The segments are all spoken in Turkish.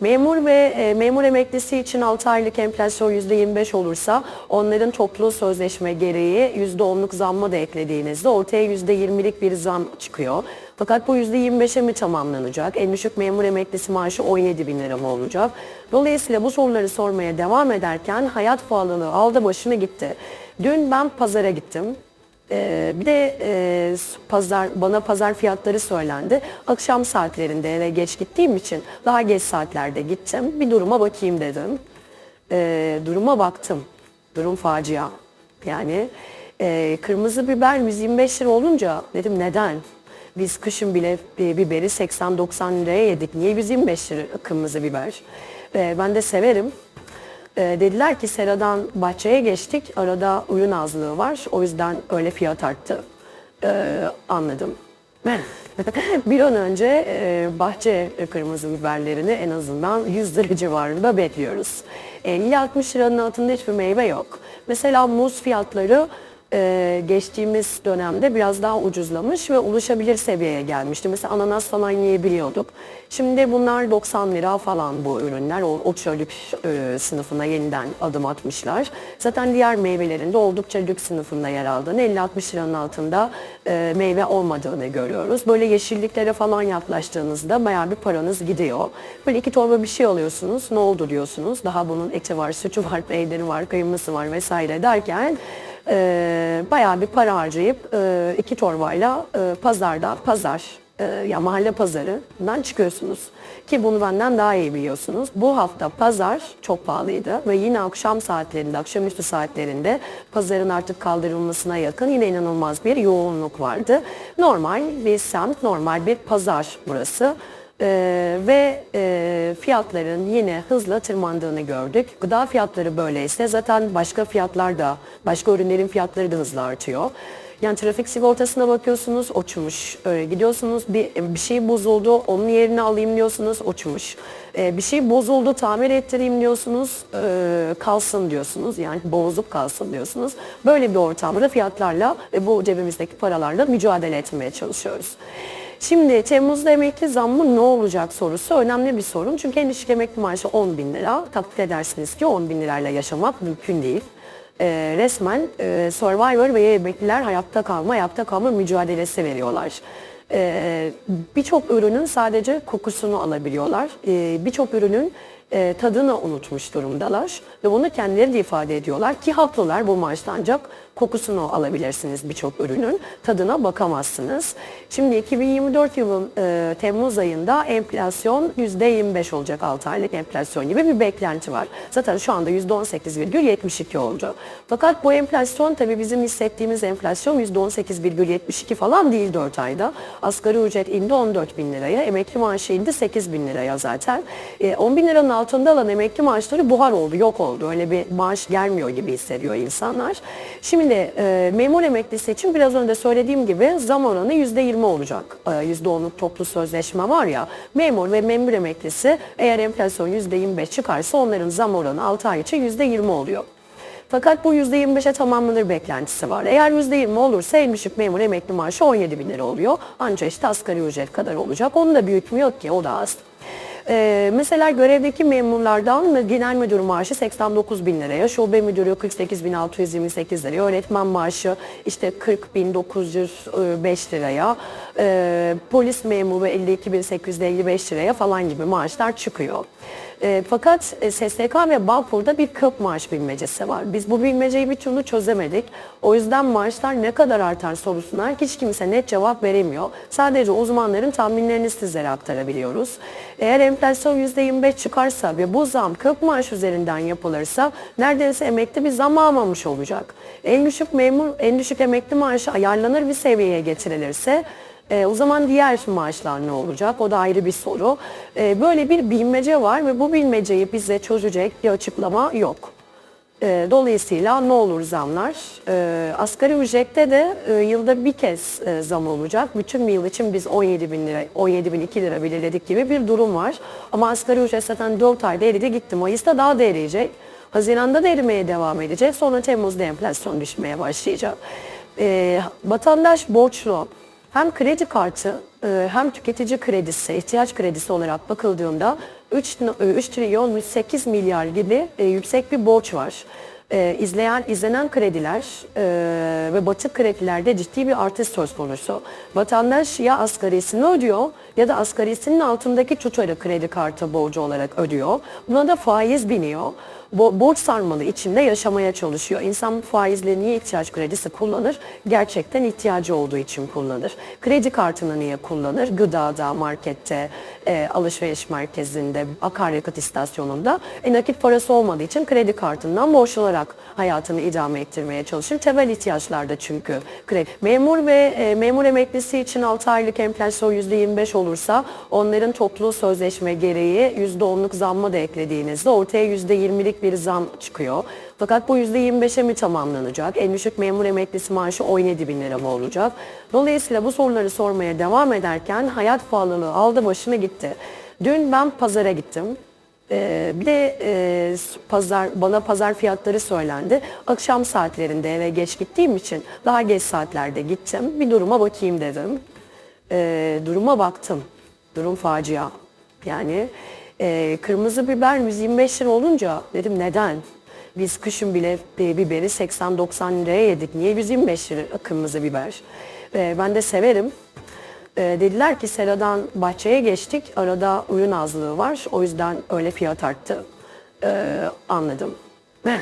Memur ve e, memur emeklisi için 6 aylık enflasyon %25 olursa onların toplu sözleşme gereği %10'luk zamma da eklediğinizde ortaya %20'lik bir zam çıkıyor. Fakat bu %25'e mi tamamlanacak? En düşük memur emeklisi maaşı 17 bin lira mı olacak? Dolayısıyla bu soruları sormaya devam ederken hayat pahalılığı aldı başını gitti. Dün ben pazara gittim. Ee, bir de e, pazar bana pazar fiyatları söylendi. Akşam saatlerinde eve geç gittiğim için daha geç saatlerde gittim. Bir duruma bakayım dedim. Ee, duruma baktım. Durum facia. Yani e, kırmızı biber 125 lira olunca dedim neden? Biz kışın bile bi- biberi 80-90 liraya yedik. Niye 125 lira kırmızı biber? Ee, ben de severim. Ee, dediler ki seradan bahçeye geçtik. Arada ürün azlığı var. O yüzden öyle fiyat arttı. Ee, anladım. bir an önce e, bahçe kırmızı biberlerini en azından 100 lira civarında bekliyoruz. 50-60 liranın altında hiçbir meyve yok. Mesela muz fiyatları e, geçtiğimiz dönemde biraz daha ucuzlamış ve ulaşabilir seviyeye gelmişti. Mesela ananas falan yiyebiliyorduk. Şimdi bunlar 90 lira falan bu ürünler. O, o çölük e, sınıfına yeniden adım atmışlar. Zaten diğer meyvelerin de oldukça lüks sınıfında yer aldığını, 50-60 liranın altında e, meyve olmadığını görüyoruz. Böyle yeşilliklere falan yaklaştığınızda bayağı bir paranız gidiyor. Böyle iki torba bir şey alıyorsunuz, ne oldu diyorsunuz. Daha bunun eti var, sütü var, peyniri var, kıyması var vesaire derken e, bayağı bir para harcayıp e, iki torbayla e, pazarda, pazar e, ya mahalle pazarından çıkıyorsunuz. Ki bunu benden daha iyi biliyorsunuz. Bu hafta pazar çok pahalıydı ve yine akşam saatlerinde, akşamüstü saatlerinde pazarın artık kaldırılmasına yakın yine inanılmaz bir yoğunluk vardı. Normal bir semt, normal bir pazar burası. Ee, ve e, fiyatların yine hızla tırmandığını gördük. Gıda fiyatları böyleyse zaten başka fiyatlar da, başka ürünlerin fiyatları da hızla artıyor. Yani trafik sigortasına bakıyorsunuz, uçmuş. Ee, gidiyorsunuz bir, bir şey bozuldu, onun yerine alayım diyorsunuz, uçmuş. Ee, bir şey bozuldu, tamir ettireyim diyorsunuz, ee, kalsın diyorsunuz. Yani bozuk kalsın diyorsunuz. Böyle bir ortamda fiyatlarla ve bu cebimizdeki paralarla mücadele etmeye çalışıyoruz. Şimdi Temmuz'da emekli zammı ne olacak sorusu önemli bir sorun. Çünkü en düşük emekli maaşı 10 bin lira. Takdir edersiniz ki 10 bin lirayla yaşamak mümkün değil. Ee, resmen e, Survivor ve emekliler hayatta kalma, hayatta kalma mücadelesi veriyorlar. Ee, Birçok ürünün sadece kokusunu alabiliyorlar. Ee, Birçok ürünün e, tadını unutmuş durumdalar ve bunu kendileri de ifade ediyorlar ki haklılar bu maaşta ancak kokusunu alabilirsiniz birçok ürünün tadına bakamazsınız. Şimdi 2024 yılın e, Temmuz ayında enflasyon %25 olacak 6 aylık enflasyon gibi bir beklenti var. Zaten şu anda %18,72 oldu. Fakat bu enflasyon tabii bizim hissettiğimiz enflasyon %18,72 falan değil 4 ayda. Asgari ücret indi 14 bin liraya, emekli maaşı indi 8 bin liraya zaten. E, 10 bin liranın altında alan emekli maaşları buhar oldu, yok oldu. Öyle bir maaş gelmiyor gibi hissediyor insanlar. Şimdi e, memur emeklisi için biraz önce söylediğim gibi zam oranı %20 olacak. E, %10'luk toplu sözleşme var ya, memur ve memur emeklisi eğer enflasyon %25 çıkarsa onların zam oranı 6 ay için %20 oluyor. Fakat bu %25'e tamamlanır beklentisi var. Eğer %20 olursa en düşük memur emekli maaşı 17 bin lira oluyor. Ancak işte asgari ücret kadar olacak. Onun da yok ki o da az. Ee, mesela görevdeki memurlardan genel müdür maaşı 89 bin liraya, şube müdürü 48 bin 628 liraya, öğretmen maaşı işte 40 bin 905 liraya, e, polis memuru 52 bin 855 liraya falan gibi maaşlar çıkıyor. E, fakat e, SSK ve Bağkur'da bir kök maaş bilmecesi var. Biz bu bilmeceyi bir türlü çözemedik. O yüzden maaşlar ne kadar artar sorusuna hiç kimse net cevap veremiyor. Sadece uzmanların tahminlerini sizlere aktarabiliyoruz. Eğer enflasyon %25 çıkarsa ve bu zam kök maaş üzerinden yapılırsa neredeyse emekli bir zam almamış olacak. En düşük memur, en düşük emekli maaşı ayarlanır bir seviyeye getirilirse e, o zaman diğer maaşlar ne olacak? O da ayrı bir soru. E, böyle bir bilmece var ve bu bilmeceyi bize çözecek bir açıklama yok. E, dolayısıyla ne olur zamlar? E, asgari ücrette de e, yılda bir kez e, zam olacak. Bütün bir yıl için biz 17 bin lira, 17 bin 2 lira belirledik gibi bir durum var. Ama asgari ücret zaten 4 ayda eridi gitti. Mayıs'ta daha da eriyecek. Haziran'da da erimeye devam edecek. Sonra Temmuz'da enflasyon düşmeye başlayacak. E, vatandaş borçlu hem kredi kartı e, hem tüketici kredisi, ihtiyaç kredisi olarak bakıldığında 3, 3 trilyon 108 milyar gibi e, yüksek bir borç var. E, izlenen krediler e, ve batık kredilerde ciddi bir artış söz konusu. Vatandaş ya asgarisini ödüyor ya da asgarisinin altındaki tutarı kredi kartı borcu olarak ödüyor. Buna da faiz biniyor. Bo- borç sarmalı içinde yaşamaya çalışıyor. İnsan faizle niye ihtiyaç kredisi kullanır? Gerçekten ihtiyacı olduğu için kullanır. Kredi kartını niye kullanır? Gıdada, markette, e, alışveriş merkezinde, akaryakıt istasyonunda. E, nakit parası olmadığı için kredi kartından borçlanarak hayatını idame ettirmeye çalışır. Temel ihtiyaçlarda çünkü kredi. Memur ve e, memur emeklisi için 6 aylık enflasyon %25 olursa onların toplu sözleşme gereği %10'luk zamma da eklediğinizde ortaya %20'lik bir zam çıkıyor. Fakat bu %25'e mi tamamlanacak? En düşük memur emeklisi maaşı 17 bin lira mı olacak? Dolayısıyla bu soruları sormaya devam ederken hayat pahalılığı aldı başını gitti. Dün ben pazara gittim. Ee, bir de e, pazar bana pazar fiyatları söylendi. Akşam saatlerinde eve geç gittiğim için daha geç saatlerde gittim. Bir duruma bakayım dedim. Ee, duruma baktım. Durum facia. Yani e, kırmızı biber 125 lira olunca dedim neden? Biz kışın bile e, biberi 80-90 liraya yedik. Niye 125 lira kırmızı biber? Ee, ben de severim. Ee, dediler ki seradan bahçeye geçtik. Arada ürün azlığı var. O yüzden öyle fiyat arttı. Ee, anladım.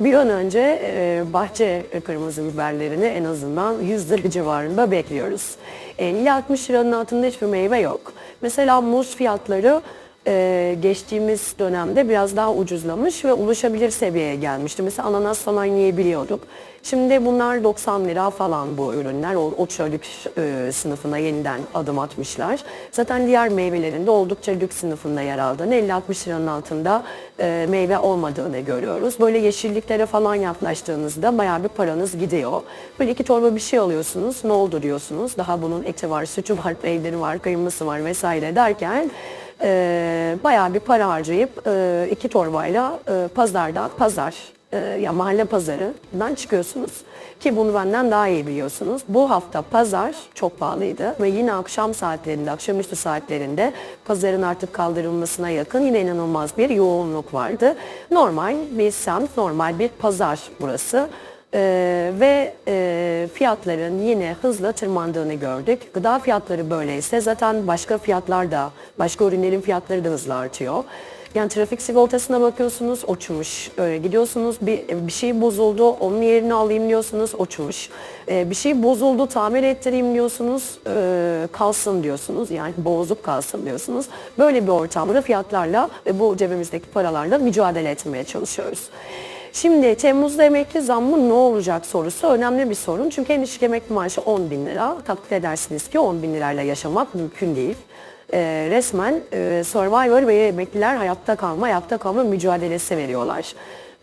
bir an önce e, bahçe kırmızı biberlerini en azından 100 lira civarında bekliyoruz. 50-60 liranın altında hiçbir meyve yok. Mesela muz fiyatları e, geçtiğimiz dönemde biraz daha ucuzlamış ve ulaşabilir seviyeye gelmişti. Mesela ananas falan yiyebiliyorduk. Şimdi bunlar 90 lira falan bu ürünler. O, o çölük e, sınıfına yeniden adım atmışlar. Zaten diğer meyvelerin de oldukça lüks sınıfında yer aldığını, 50-60 liranın altında e, meyve olmadığını görüyoruz. Böyle yeşilliklere falan yaklaştığınızda bayağı bir paranız gidiyor. Böyle iki torba bir şey alıyorsunuz, ne oldu diyorsunuz. Daha bunun eti var, sütü var, peyniri var, kıyması var vesaire derken e, bayağı bir para harcayıp e, iki torbayla e, pazardan, pazar e, ya mahalle pazarından çıkıyorsunuz. Ki bunu benden daha iyi biliyorsunuz. Bu hafta pazar çok pahalıydı ve yine akşam saatlerinde, akşamüstü saatlerinde pazarın artık kaldırılmasına yakın yine inanılmaz bir yoğunluk vardı. Normal bir semt, normal bir pazar burası. Ee, ve e, fiyatların yine hızla tırmandığını gördük. Gıda fiyatları böyleyse zaten başka fiyatlar da, başka ürünlerin fiyatları da hızla artıyor. Yani trafik sigortasına bakıyorsunuz, uçmuş. Ee, gidiyorsunuz bir, bir şey bozuldu, onun yerini alayım diyorsunuz, uçmuş. Ee, bir şey bozuldu, tamir ettireyim diyorsunuz, ee, kalsın diyorsunuz. Yani bozuk kalsın diyorsunuz. Böyle bir ortamda fiyatlarla ve bu cebimizdeki paralarla mücadele etmeye çalışıyoruz. Şimdi Temmuz'da emekli zammı ne olacak sorusu önemli bir sorun. Çünkü en düşük emekli maaşı 10 bin lira. Takdir edersiniz ki 10 bin lirayla yaşamak mümkün değil. Ee, resmen e, Survivor ve emekliler hayatta kalma, hayatta kalma mücadelesi veriyorlar.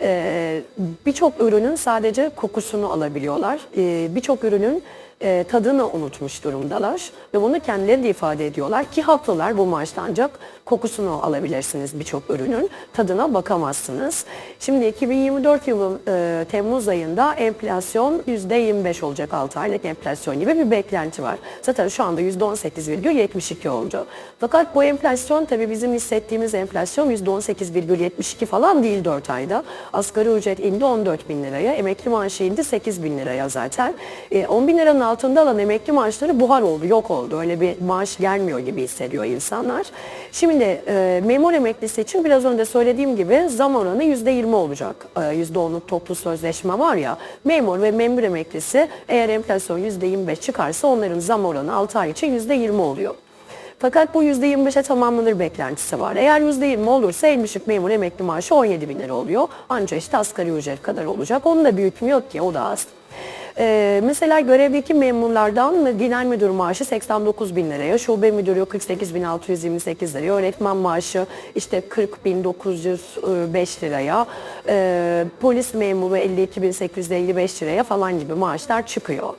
Ee, Birçok ürünün sadece kokusunu alabiliyorlar. Ee, Birçok ürünün e, tadını unutmuş durumdalar ve bunu kendileri de ifade ediyorlar ki haklılar bu maaşta ancak kokusunu alabilirsiniz birçok ürünün tadına bakamazsınız. Şimdi 2024 yılı e, Temmuz ayında enflasyon %25 olacak 6 aylık enflasyon gibi bir beklenti var. Zaten şu anda %18,72 oldu. Fakat bu enflasyon tabii bizim hissettiğimiz enflasyon %18,72 falan değil 4 ayda. Asgari ücret indi 14 bin liraya, emekli maaşı indi 8 bin liraya zaten. E, 10 bin liranın altında alan emekli maaşları buhar oldu, yok oldu. Öyle bir maaş gelmiyor gibi hissediyor insanlar. Şimdi e, memur emeklisi için biraz önce söylediğim gibi zam oranı %20 olacak. E, %10'luk toplu sözleşme var ya, memur ve memur emeklisi eğer enflasyon %25 çıkarsa onların zam oranı 6 ay için %20 oluyor. Fakat bu %25'e tamamlanır beklentisi var. Eğer %20 olursa en düşük memur emekli maaşı 17 bin lira oluyor. Ancak işte asgari ücret kadar olacak. Onun da büyütmüyor ki o da az. Ee, mesela görevdeki memurlardan genel müdür maaşı 89 bin liraya, şube müdürü 48 bin 628 liraya, öğretmen maaşı işte 40 bin 905 liraya, e, polis memuru 52 bin 855 liraya falan gibi maaşlar çıkıyor.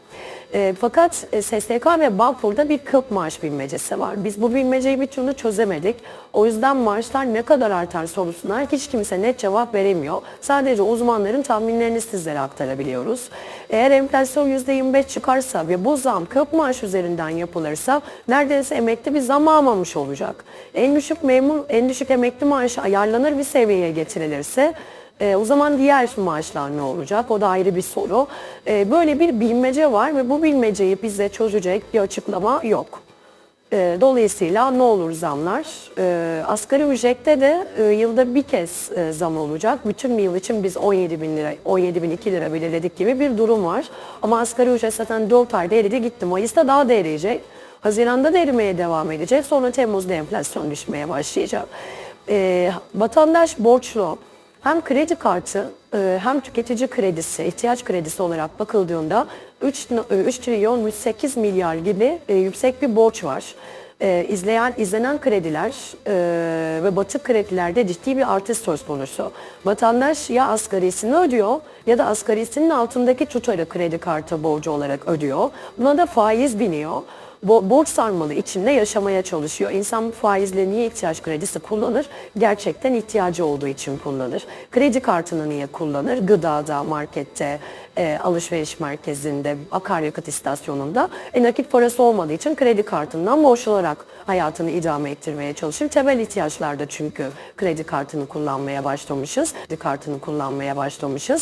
E, fakat e, SSK ve Bağkur'da bir kök maaş bilmecesi var. Biz bu bilmeceyi bir türlü çözemedik. O yüzden maaşlar ne kadar artar sorusuna hiç kimse net cevap veremiyor. Sadece uzmanların tahminlerini sizlere aktarabiliyoruz. Eğer enflasyon %25 çıkarsa ve bu zam kök maaş üzerinden yapılırsa neredeyse emekli bir zam almamış olacak. En düşük memur, en düşük emekli maaşı ayarlanır bir seviyeye getirilirse e, o zaman diğer maaşlar ne olacak? O da ayrı bir soru. E, böyle bir bilmece var ve bu bilmeceyi bize çözecek bir açıklama yok. E, dolayısıyla ne olur zamlar? E, asgari ücrette de e, yılda bir kez e, zam olacak. Bütün bir yıl için biz 17 bin lira, 17 bin 2 lira belirledik gibi bir durum var. Ama asgari ücret zaten 4 ayda eridi gitti. Mayıs'ta daha da eriyecek. Haziran'da da erimeye devam edecek. Sonra Temmuz'da enflasyon düşmeye başlayacak. E, vatandaş borçlu. Hem kredi kartı e, hem tüketici kredisi, ihtiyaç kredisi olarak bakıldığında 3, 3 trilyon 108 milyar gibi e, yüksek bir borç var. E, izlenen krediler e, ve batık kredilerde ciddi bir artış söz konusu. Vatandaş ya asgarisini ödüyor ya da asgarisinin altındaki tutarı kredi kartı borcu olarak ödüyor. Buna da faiz biniyor bo- borç sarmalı içinde yaşamaya çalışıyor. İnsan faizle niye ihtiyaç kredisi kullanır? Gerçekten ihtiyacı olduğu için kullanır. Kredi kartını niye kullanır? Gıdada, markette, e, alışveriş merkezinde, akaryakıt istasyonunda. E, nakit parası olmadığı için kredi kartından borçlanarak hayatını idame ettirmeye çalışır. Temel ihtiyaçlarda çünkü kredi kartını kullanmaya başlamışız. Kredi kartını kullanmaya başlamışız.